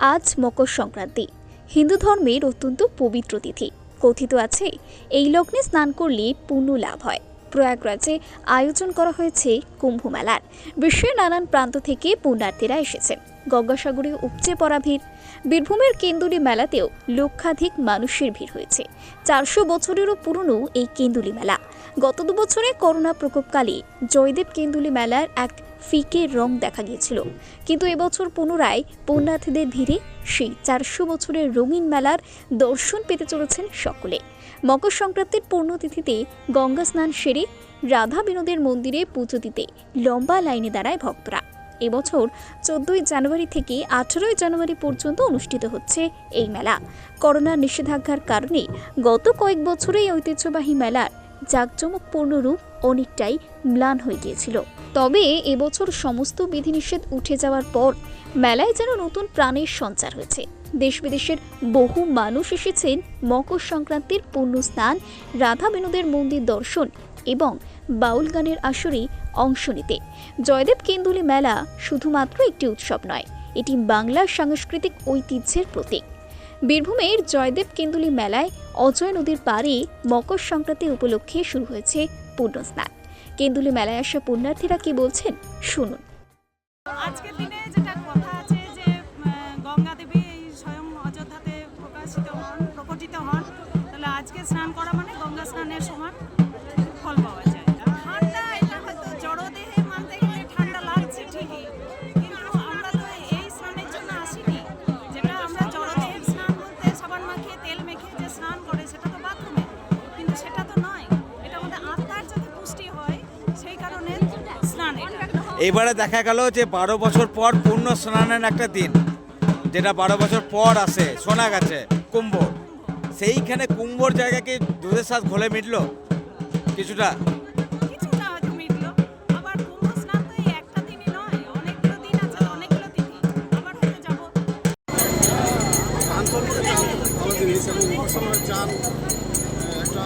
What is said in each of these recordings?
আজ মকর সংক্রান্তি। হিন্দু ধর্মের অত্যন্ত পবিত্র তিথি। কথিত আছে, এই লগ্নে স্নান করলে পুণ্য লাভ হয়। প্রয়াগরাজে আয়োজন করা হয়েছে কুম্ভ মেলার। বিশ্বের নানান প্রান্ত থেকে পুণ্যার্থীরা এসেছেন গঙ্গাসাগরে উপচে পড়া ভিড়। বীরভূমের কেন্দুলি মেলাতেও লক্ষাধিক মানুষের ভিড় হয়েছে। চারশো বছরেরও পুরনো এই কেন্দুলি মেলা। গত দু বছরে করোনা প্রকোপকালে জয়দেব কেন্দুলি মেলার এক ফিকে রং দেখা গিয়েছিল। কিন্তু এবছর পুনরায় পুণ্যার্থীদের ভিড়ে সেই চারশো বছরের রঙিন মেলার দর্শন পেতে চলেছেন সকলে। মকর সংক্রান্তির পূর্ণতিথিতে গঙ্গা স্নান সেরে রাধা বিনোদের মন্দিরে পুজো দিতে লম্বা লাইনে দাঁড়ায় ভক্তরা। এবছর চোদ্দই জানুয়ারি থেকে আঠারোই জানুয়ারি পর্যন্ত অনুষ্ঠিত হচ্ছে এই মেলা। করোনার নিষেধাজ্ঞার কারণে গত কয়েক বছরে এই ঐতিহ্যবাহী মেলার জাঁকজমকপূর্ণ রূপ অনেকটাই ম্লান হয়ে গিয়েছিল। তবে এবছর সমস্ত বিধিনিষেধ উঠে যাওয়ার পর মেলায় যেন নতুন প্রাণের সঞ্চার হয়েছে। দেশ বিদেশের বহু মানুষ এসেছেন মকর সংক্রান্তির পূর্ণ স্নান, রাধা বিনোদের মন্দির দর্শন এবং বাউল গানের আসরে অংশ নিতে। জয়দেব কেন্দুলি মেলা শুধুমাত্র একটি উৎসব নয়, এটি বাংলার সাংস্কৃতিক ঐতিহ্যের প্রতীক। বীরভূমের জয়দেব কেন্দুলি মেলায় অজয় নদীর পাড়ে মকর সংক্রান্তি উপলক্ষে শুরু হয়েছে পূর্ণ স্নান কেন্দুলি মেলায় আসা পুণ্যার্থীরা কি বলছেন, শুনুন। আজকের দিনে যেটা কথা আছে যে গঙ্গা দেবী স্বয়ং অযোধ্যাতে প্রকাশিত হন, প্রকটিত হন, তাহলে আজকে স্নান করা মানে গঙ্গা স্নানের সমান ফল পাওয়া এটা এইবারে দেখা গেল যে বারো বছর পর পূর্ণ স্নানের একটা দিন যেটা বারো বছর পর আসে শোনা গেছে কুম্ভ সেইখানে কুম্ভর জায়গা কি দুধের সাথ ঘোলে মিটল? কিছুটা। একটা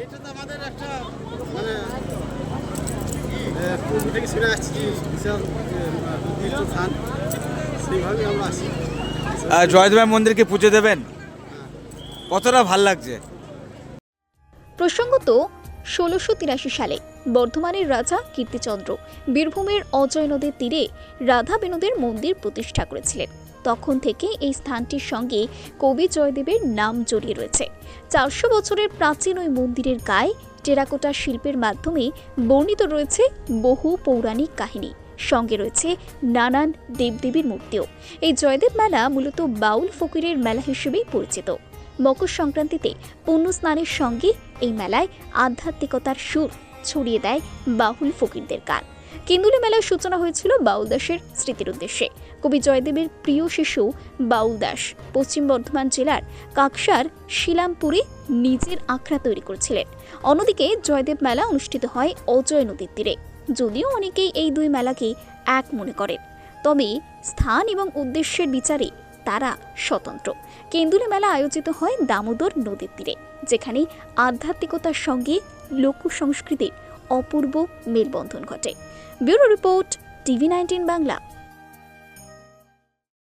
এটা তো আমাদের মানে থেকে শুনে আসছি যে বিশাল স্থান। সেইভাবেই আমরা আসি। জয়দেবের মন্দিরকে পুজো দেবেন? কতটা ভালো লাগছে? প্রসঙ্গত ষোলোশো তিরাশি সালে বর্ধমানের রাজা কীর্তিচন্দ্র বীরভূমের অজয় নদীর তীরে রাধা বিনোদের মন্দির প্রতিষ্ঠা করেছিলেন। তখন থেকে এই স্থানটির সঙ্গে কবি জয়দেবের নাম জড়িয়ে রয়েছে। চারশো বছরের প্রাচীন ওই মন্দিরের গায়ে টেরাকোটা শিল্পের মাধ্যমে বর্ণিত রয়েছে বহু পৌরাণিক কাহিনী। সঙ্গে রয়েছে নানান দেবদেবীর মূর্তিও। এই জয়দেব মেলা মূলত বাউল ফকিরের মেলা হিসেবেই পরিচিত। মকর সংক্রান্তিতে পুণ্য স্নানের সঙ্গে এই মেলায় আধ্যাত্মিকতার সুর ছড়িয়ে দেয় বাউল ফকিরদের গান কেন্দুলি মেলার সূচনা হয়েছিল বাউল দাসের স্মৃতির উদ্দেশ্যে। কবি জয়দেবের প্রিয় শিশু বাউল দাস। পশ্চিম বর্ধমান জেলার কাকসার শিলামপুরে নিজের আখড়া তৈরি করেছিলেন। অন্যদিকে জয়দেব মেলা অনুষ্ঠিত হয় অজয় নদীর তীরে। যদিও অনেকেই এই দুই মেলাকে এক মনে করেন। তবে স্থান এবং উদ্দেশ্যের বিচারে তারা স্বতন্ত্র। কেন্দুলি মেলা আয়োজিত হয় দামোদর নদীর তীরে, যেখানে আধ্যাত্মিকতার সঙ্গে লোক সংস্কৃতির অপূর্ব মেলবন্ধন ঘটে। Bureau report TV nineteen Bangla.